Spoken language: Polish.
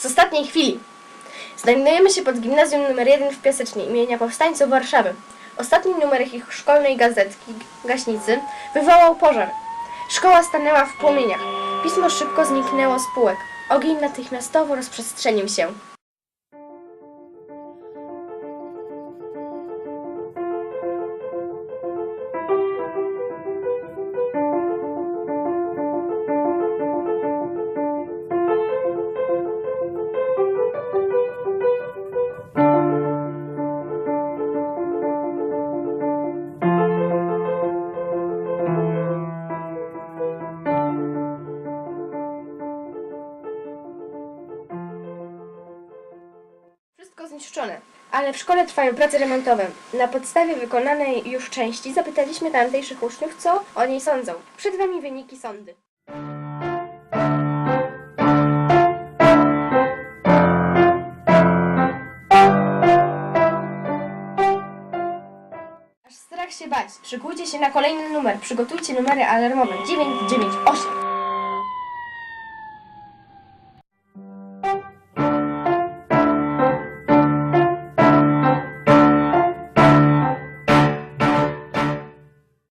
Z ostatniej chwili. Znajdujemy się pod gimnazjum nr 1 w Piasecznie imienia Powstańców Warszawy. Ostatni numer ich szkolnej gazetki Gaśnicy wywołał pożar. Szkoła stanęła w płomieniach. Pismo szybko zniknęło z półek. Ogień natychmiastowo rozprzestrzenił się. Ale w szkole trwają prace remontowe. Na podstawie wykonanej już części zapytaliśmy tamtejszych uczniów, co o niej sądzą. Przed wami wyniki sądy. Aż strach się bać. Szykujcie się na kolejny numer. Przygotujcie numery alarmowe 998.